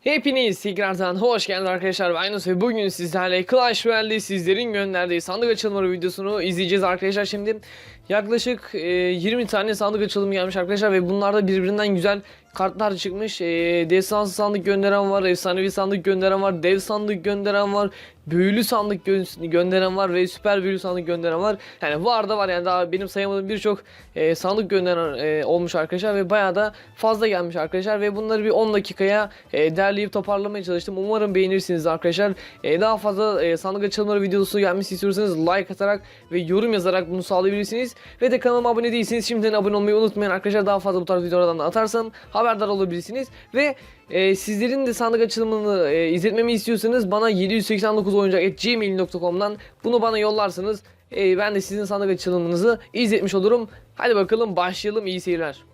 Hepiniz tekrardan hoş geldiniz arkadaşlar. Ben Yunus ve bugün sizlerle Clash Royale'de sizlerin gönderdiği sandık açılımları videosunu izleyeceğiz arkadaşlar. Şimdi yaklaşık e, 20 tane sandık açılımı gelmiş arkadaşlar ve bunlarda birbirinden güzel kartlar çıkmış. E, destansı sandık gönderen var, efsanevi sandık gönderen var, dev sandık gönderen var, büyülü sandık gö- gönderen var ve süper büyülü sandık gönderen var. Yani var da var yani daha benim sayamadığım birçok e, sandık gönderen e, olmuş arkadaşlar ve bayağı da fazla gelmiş arkadaşlar ve bunları bir 10 dakikaya e, derleyip toparlamaya çalıştım. Umarım beğenirsiniz arkadaşlar. E, daha fazla e, sandık açılımları videosu gelmesi istiyorsanız like atarak ve yorum yazarak bunu sağlayabilirsiniz. Ve de kanalıma abone değilseniz şimdiden abone olmayı unutmayın arkadaşlar. Daha fazla bu tarz videolardan da atarsam haberdar olabilirsiniz. Ve e, sizlerin de sandık açılımını e, izletmemi istiyorsanız bana 789 oyuncak@gmail.com'dan bunu bana yollarsanız e, ben de sizin sandık açılımınızı izletmiş olurum. Hadi bakalım başlayalım iyi seyirler.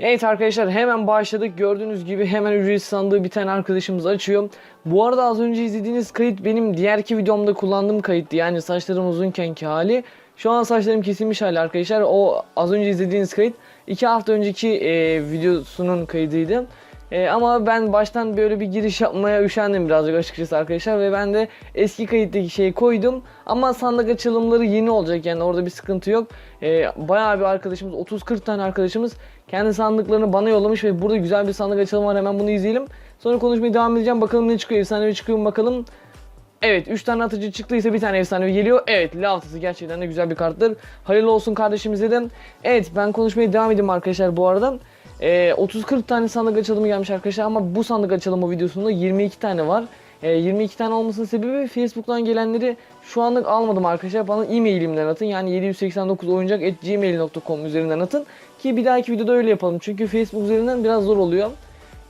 Evet arkadaşlar hemen başladık. Gördüğünüz gibi hemen ücretsiz sandığı bir tane arkadaşımız açıyor. Bu arada az önce izlediğiniz kayıt benim diğerki videomda kullandığım kayıttı. Yani saçlarım uzunkenki hali. Şu an saçlarım kesilmiş hali arkadaşlar. O az önce izlediğiniz kayıt 2 hafta önceki e, videosunun kaydıydı. E, ama ben baştan böyle bir giriş yapmaya üşendim birazcık açıkçası arkadaşlar ve ben de eski kayıttaki şeyi koydum ama sandık açılımları yeni olacak yani orada bir sıkıntı yok. E, bayağı bir arkadaşımız 30-40 tane arkadaşımız kendi sandıklarını bana yollamış ve burada güzel bir sandık açılımı var hemen bunu izleyelim. Sonra konuşmaya devam edeceğim bakalım ne çıkıyor efsanevi çıkıyor mu bakalım. Evet 3 tane atıcı çıktıysa bir tane efsanevi geliyor. Evet Laftası gerçekten de güzel bir karttır. Hayırlı olsun kardeşimiz dedim. Evet ben konuşmaya devam edeyim arkadaşlar bu arada. Ee, 30-40 tane sandık açılımı gelmiş arkadaşlar ama bu sandık açılımı videosunda 22 tane var. Ee, 22 tane olmasının sebebi Facebook'tan gelenleri şu anlık almadım arkadaşlar. Bana e-mailimden atın. Yani 789 oyuncak gmail.com üzerinden atın. Ki bir dahaki videoda öyle yapalım. Çünkü Facebook üzerinden biraz zor oluyor.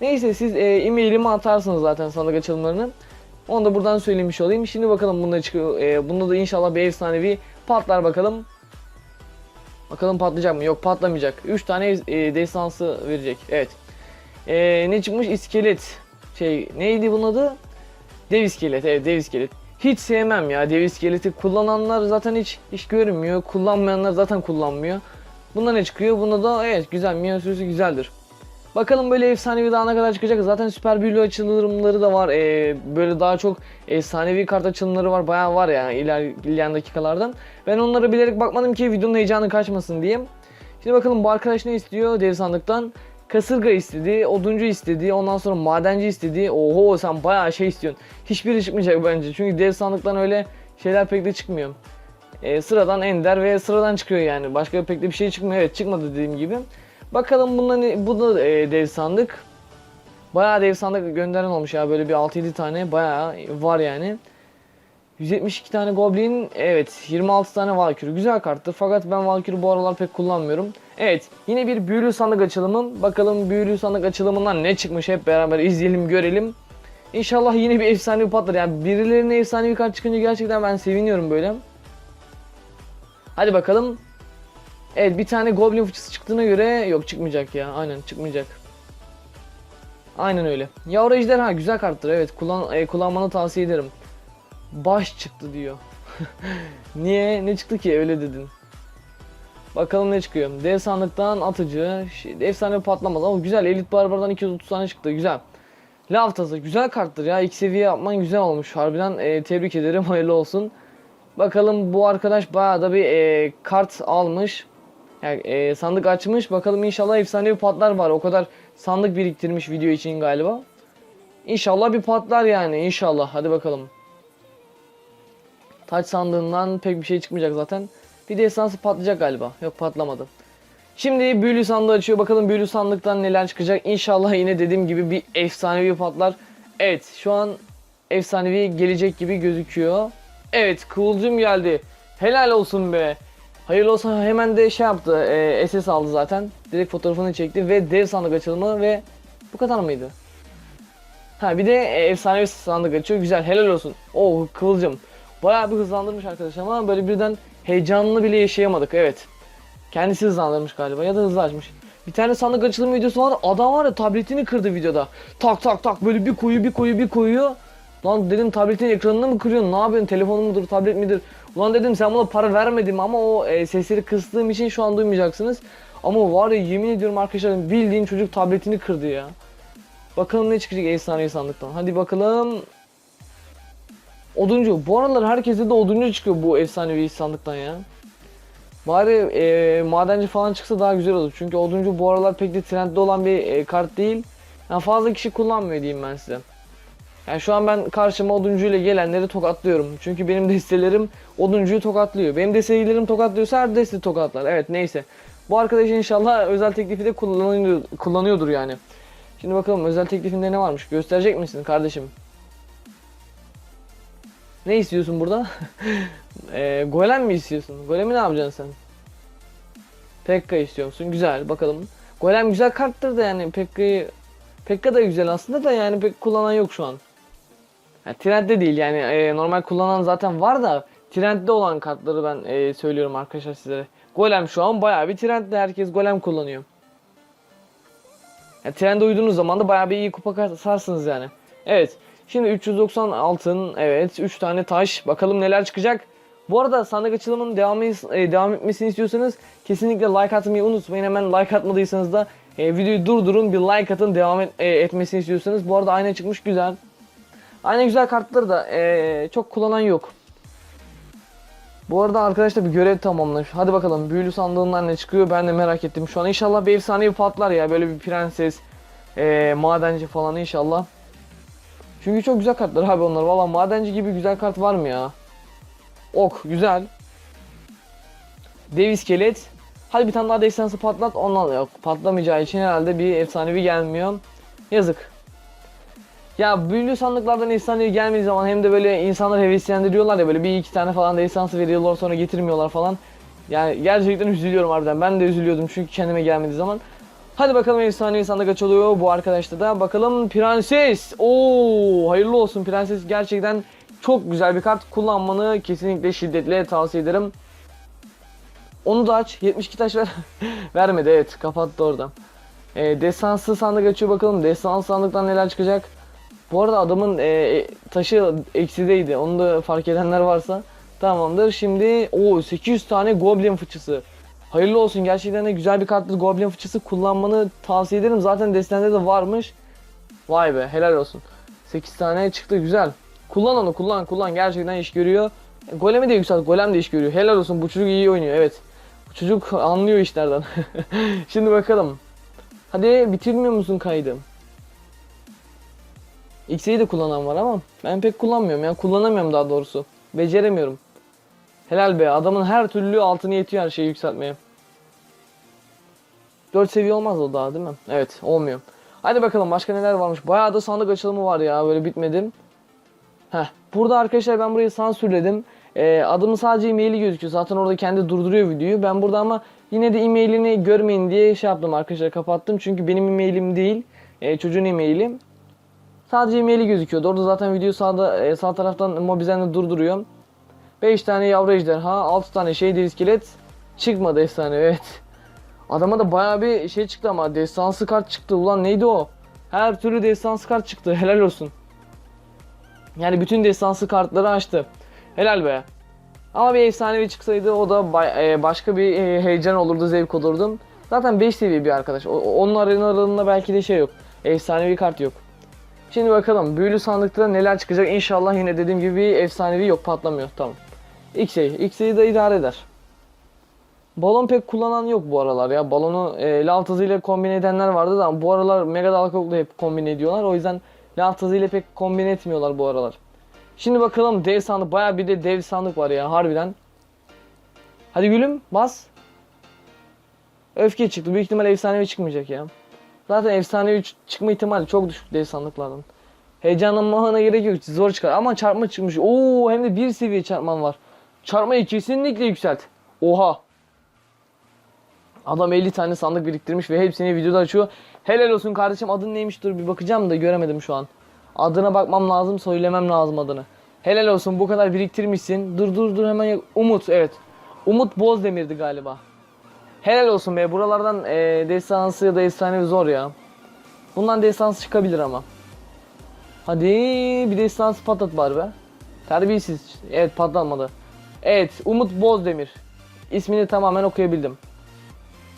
Neyse siz e, e-mailimi atarsınız zaten sandık açılımlarını. Onu da buradan söylemiş olayım. Şimdi bakalım bunda çıkıyor. E, bunda da inşallah bir efsanevi patlar bakalım. Bakalım patlayacak mı? Yok patlamayacak. 3 tane e, destansı verecek. Evet. E, ne çıkmış? İskelet. Şey neydi bunun adı? Dev iskelet. Evet dev iskelet. Hiç sevmem ya dev iskeleti. Kullananlar zaten hiç hiç görünmüyor. Kullanmayanlar zaten kullanmıyor. Bunda ne çıkıyor? Bunda da evet güzel. Miyon sürüsü güzeldir. Bakalım böyle efsanevi daha ne kadar çıkacak. Zaten süper büyülü açılımları da var. Ee, böyle daha çok efsanevi kart açılımları var. Bayağı var yani iler, ilerleyen dakikalardan. Ben onlara bilerek bakmadım ki videonun heyecanı kaçmasın diye. Şimdi bakalım bu arkadaş ne istiyor dev sandıktan. Kasırga istedi, oduncu istedi, ondan sonra madenci istedi. Oho sen bayağı şey istiyorsun. Hiçbiri çıkmayacak bence. Çünkü dev sandıktan öyle şeyler pek de çıkmıyor. Ee, sıradan ender ve sıradan çıkıyor yani. Başka pek de bir şey çıkmıyor. Evet çıkmadı dediğim gibi. Bakalım bundan bu da e, dev sandık. Bayağı dev sandık gönderen olmuş ya böyle bir 6-7 tane bayağı var yani. 172 tane goblin, evet 26 tane valkür. Güzel karttır fakat ben valkürü bu aralar pek kullanmıyorum. Evet yine bir büyülü sandık açılımı. Bakalım büyülü sandık açılımından ne çıkmış hep beraber izleyelim görelim. İnşallah yine bir efsanevi patlar. Yani birilerine efsanevi kart çıkınca gerçekten ben seviniyorum böyle. Hadi bakalım. Evet bir tane goblin fıçısı çıktığına göre yok çıkmayacak ya. Aynen çıkmayacak. Aynen öyle. Yavru ejderha güzel karttır evet kullan e, kullanmanı tavsiye ederim. Baş çıktı diyor. Niye? Ne çıktı ki öyle dedin. Bakalım ne çıkıyor. Dev sandıktan atıcı. Şey, efsane patlamaz ama güzel. Elit barbardan 230 tane çıktı. Güzel. Lav tazı. Güzel karttır ya. İki seviye yapman güzel olmuş. Harbiden e, tebrik ederim. Hayırlı olsun. Bakalım bu arkadaş bayağı da bir e, kart almış. Yani, e, sandık açmış. Bakalım inşallah efsanevi patlar var. O kadar sandık biriktirmiş video için galiba. İnşallah bir patlar yani. İnşallah. Hadi bakalım. Taç sandığından pek bir şey çıkmayacak zaten. Bir de esansı patlayacak galiba. Yok patlamadı. Şimdi büyülü sandığı açıyor. Bakalım büyülü sandıktan neler çıkacak. İnşallah yine dediğim gibi bir efsanevi patlar. Evet şu an efsanevi gelecek gibi gözüküyor. Evet kıvılcım geldi. Helal olsun be. Hayırlı olsun hemen de şey yaptı. E, SS aldı zaten. Direkt fotoğrafını çekti ve dev sandık açılımı ve bu kadar mıydı? Ha bir de e, efsanevi sandık açıyor. Güzel helal olsun. Oh kıvılcım. Bayağı bir hızlandırmış arkadaş ama böyle birden heyecanını bile yaşayamadık evet. Kendisi hızlandırmış galiba ya da hızlı açmış. Bir tane sandık açılım videosu var. Adam var ya tabletini kırdı videoda. Tak tak tak böyle bir koyu bir koyu bir koyuyor. Lan dedim tabletin ekranını mı kırıyorsun? Ne yapıyorsun? Telefon mudur, tablet midir? Ulan dedim sen buna para vermedim ama o e, sesleri kıstığım için şu an duymayacaksınız. Ama var ya yemin ediyorum arkadaşlar bildiğin çocuk tabletini kırdı ya. Bakalım ne çıkacak efsanevi sandıktan. Hadi bakalım. Oduncu. Bu aralar herkese de oduncu çıkıyor bu efsanevi sandıktan ya. Bari e, madenci falan çıksa daha güzel olur. Çünkü oduncu bu aralar pek de trendde olan bir e, kart değil. Yani fazla kişi kullanmıyor diyeyim ben size. Yani şu an ben karşıma oduncuyla gelenleri tokatlıyorum. Çünkü benim destelerim oduncuyu tokatlıyor. Benim destelerim tokatlıyorsa her deste tokatlar. Evet neyse. Bu arkadaş inşallah özel teklifi de kullanıyor, kullanıyordur yani. Şimdi bakalım özel teklifinde ne varmış? Gösterecek misin kardeşim? Ne istiyorsun burada? e, golem mi istiyorsun? Golemi ne yapacaksın sen? Pekka istiyorsun. Güzel bakalım. Golem güzel karttır da yani Pekka'yı Pekka da güzel aslında da yani pek kullanan yok şu an. Yani trendde değil yani e, normal kullanan zaten var da trendde olan kartları ben e, söylüyorum arkadaşlar sizlere. Golem şu an bayağı bir trendde herkes golem kullanıyor. Yani trende uyduğunuz zaman da bayağı bir iyi kupa kasarsınız yani. Evet. Şimdi 390 altın. Evet. 3 tane taş. Bakalım neler çıkacak. Bu arada sandık açılımının devamı, e, devam etmesini istiyorsanız kesinlikle like atmayı unutmayın. Hemen like atmadıysanız da e, videoyu durdurun bir like atın devam et, e, etmesini istiyorsanız. Bu arada ayna çıkmış güzel. Ayna güzel kartları da e, çok kullanan yok. Bu arada arkadaşlar bir görev tamamlamış. Hadi bakalım büyülü sandığından ne çıkıyor ben de merak ettim. Şu an inşallah bir efsanevi patlar ya böyle bir prenses, e, madenci falan inşallah. Çünkü çok güzel kartlar abi onlar. Valla madenci gibi güzel kart var mı ya? Ok güzel. Dev iskelet. Hadi bir tane daha destansı patlat. Ondan yok. Patlamayacağı için herhalde bir efsanevi gelmiyor. Yazık. Ya büyülü sandıklardan efsanevi gelmediği zaman hem de böyle insanlar heveslendiriyorlar ya böyle bir iki tane falan destansı veriyorlar sonra getirmiyorlar falan. Yani gerçekten üzülüyorum harbiden. Ben de üzülüyordum çünkü kendime gelmediği zaman. Hadi bakalım efsanevi sandık açılıyor bu arkadaşta da. Bakalım prenses. Oo hayırlı olsun prenses gerçekten çok güzel bir kart. Kullanmanı kesinlikle şiddetle tavsiye ederim. Onu da aç. 72 taş ver. Vermedi evet kapattı orada. E, destansı sandık açıyor bakalım. Destansı sandıktan neler çıkacak. Bu arada adamın e, taşı eksideydi. Onu da fark edenler varsa tamamdır. Şimdi o 800 tane goblin fıçısı. Hayırlı olsun gerçekten de güzel bir karttır. Goblin fıçısı kullanmanı tavsiye ederim. Zaten destende de varmış. Vay be helal olsun. 8 tane çıktı güzel. Kullan onu kullan kullan gerçekten iş görüyor. E, Golemi de yükselt. Golem de iş görüyor. Helal olsun bu çocuk iyi oynuyor evet. Bu çocuk anlıyor işlerden. Şimdi bakalım. Hadi bitirmiyor musun kaydı? X'yi de kullanan var ama ben pek kullanmıyorum yani kullanamıyorum daha doğrusu. Beceremiyorum. Helal be adamın her türlü altını yetiyor her şeyi yükseltmeye. 4 seviye olmaz o daha değil mi? Evet olmuyor. Hadi bakalım başka neler varmış. Bayağı da sandık açılımı var ya böyle bitmedi. Heh. Burada arkadaşlar ben burayı sansürledim. Ee, adımın sadece e-maili gözüküyor. Zaten orada kendi durduruyor videoyu. Ben burada ama yine de e-mailini görmeyin diye şey yaptım arkadaşlar kapattım. Çünkü benim e-mailim değil. E, çocuğun e-maili. Sadece e-maili gözüküyordu. Orada zaten video sağda e, sağ taraftan Mobizen'de durduruyor. 5 tane yavru ejderha, 6 tane şey iskelet çıkmadı efsane evet. Adama da baya bir şey çıktı ama destansı kart çıktı. Ulan neydi o? Her türlü destansı kart çıktı. Helal olsun. Yani bütün destansı kartları açtı. Helal be. Ama bir efsanevi çıksaydı o da e, başka bir e, heyecan olurdu, zevk olurdum. Zaten 5 seviye bir arkadaş. Onun arasında belki de şey yok. Efsanevi kart yok. Şimdi bakalım büyülü sandıkta neler çıkacak. İnşallah yine dediğim gibi efsanevi yok patlamıyor. Tamam. X'e. X'e'yi de idare eder. Balon pek kullanan yok bu aralar ya. Balonu e, lav tazıyla kombine edenler vardı da bu aralar Mega Dalkok'la hep kombine ediyorlar. O yüzden lav tazıyla pek kombine etmiyorlar bu aralar. Şimdi bakalım dev sandık. Baya bir de dev sandık var ya harbiden. Hadi gülüm bas. Öfke çıktı. Büyük ihtimal efsanevi çıkmayacak ya. Zaten efsanevi ç- çıkma ihtimali çok düşük dev sandıklardan. Heyecanlanmana gerek yok. Zor çıkar. Ama çarpma çıkmış. Oo hem de bir seviye çarpman var. Çarpmayı kesinlikle yükselt. Oha. Adam 50 tane sandık biriktirmiş ve hepsini videoda açıyor. Helal olsun kardeşim adın neymiş dur bir bakacağım da göremedim şu an. Adına bakmam lazım söylemem lazım adını. Helal olsun bu kadar biriktirmişsin. Dur dur dur hemen Umut evet. Umut Bozdemir'di galiba. Helal olsun be buralardan e, destansı ya da efsanevi zor ya. Bundan destansı çıkabilir ama. Hadi bir destansı patlat bari be. Terbiyesiz. Evet patlatmadı. Evet Umut Bozdemir. İsmini tamamen okuyabildim.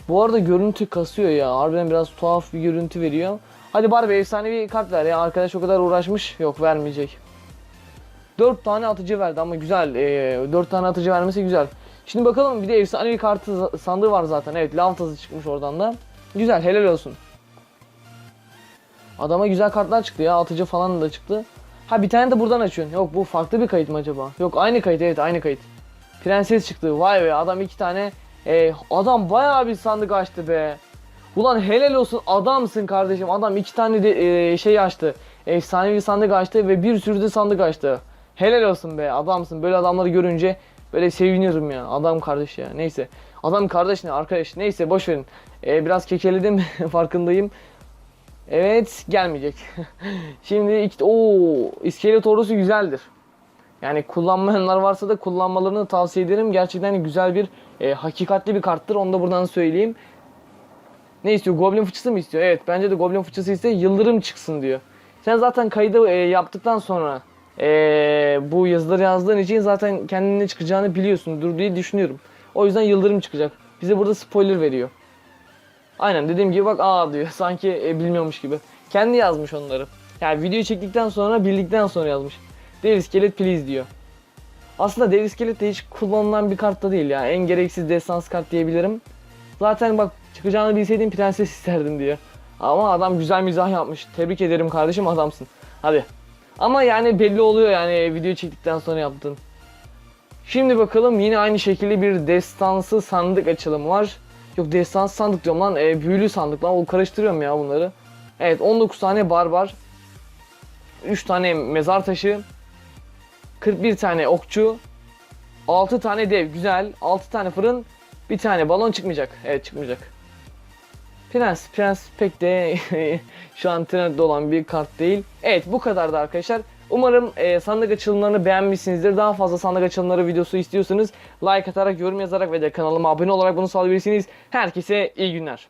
Bu arada görüntü kasıyor ya. Harbiden biraz tuhaf bir görüntü veriyor. Hadi Barbie efsanevi kart ver ya. Arkadaş o kadar uğraşmış. Yok vermeyecek. 4 tane atıcı verdi ama güzel. Ee, 4 tane atıcı vermesi güzel. Şimdi bakalım bir de efsanevi kartı sandığı var zaten. Evet lav çıkmış oradan da. Güzel helal olsun. Adama güzel kartlar çıktı ya. Atıcı falan da çıktı. Ha bir tane de buradan açıyorsun. Yok bu farklı bir kayıt mı acaba? Yok aynı kayıt evet aynı kayıt. Prenses çıktı. Vay be adam iki tane. Ee, adam bayağı bir sandık açtı be. Ulan helal olsun adamsın kardeşim. Adam iki tane de e, şey açtı. Efsanevi sandık açtı ve bir sürü de sandık açtı. Helal olsun be adamsın. Böyle adamları görünce böyle seviniyorum ya. Adam kardeş ya. Neyse. Adam kardeş ne arkadaş. Neyse boş verin. Ee, biraz kekeledim farkındayım. Evet gelmeyecek. Şimdi iki, ooo iskelet ordusu güzeldir. Yani kullanmayanlar varsa da kullanmalarını tavsiye ederim. Gerçekten güzel bir e, hakikatli bir karttır. Onu da buradan söyleyeyim. Ne istiyor? Goblin fıçısı mı istiyor? Evet bence de Goblin fıçısı istiyor. Yıldırım çıksın diyor. Sen zaten kaydı e, yaptıktan sonra e, bu yazıları yazdığın için zaten kendine çıkacağını biliyorsundur diye düşünüyorum. O yüzden yıldırım çıkacak. Bize burada spoiler veriyor. Aynen dediğim gibi bak aa diyor. Sanki e, bilmiyormuş gibi. Kendi yazmış onları. Yani videoyu çektikten sonra bildikten sonra yazmış. Dev iskelet please diyor. Aslında dev iskelet de hiç kullanılan bir kart da değil ya. En gereksiz destans kart diyebilirim. Zaten bak çıkacağını bilseydim prenses isterdim diyor. Ama adam güzel mizah yapmış. Tebrik ederim kardeşim adamsın. Hadi. Ama yani belli oluyor yani videoyu çektikten sonra yaptın. Şimdi bakalım yine aynı şekilde bir destansı sandık açılımı var. Yok destansı sandık diyorum lan. E, büyülü sandık lan. O karıştırıyorum ya bunları. Evet 19 tane barbar. 3 tane mezar taşı. 41 tane okçu. 6 tane dev güzel. 6 tane fırın. Bir tane balon çıkmayacak. Evet çıkmayacak. Prens. Prens pek de şu an trendde olan bir kart değil. Evet bu kadardı arkadaşlar. Umarım e, sandık açılımlarını beğenmişsinizdir. Daha fazla sandık açılımları videosu istiyorsanız like atarak, yorum yazarak ve de kanalıma abone olarak bunu sağlayabilirsiniz. Herkese iyi günler.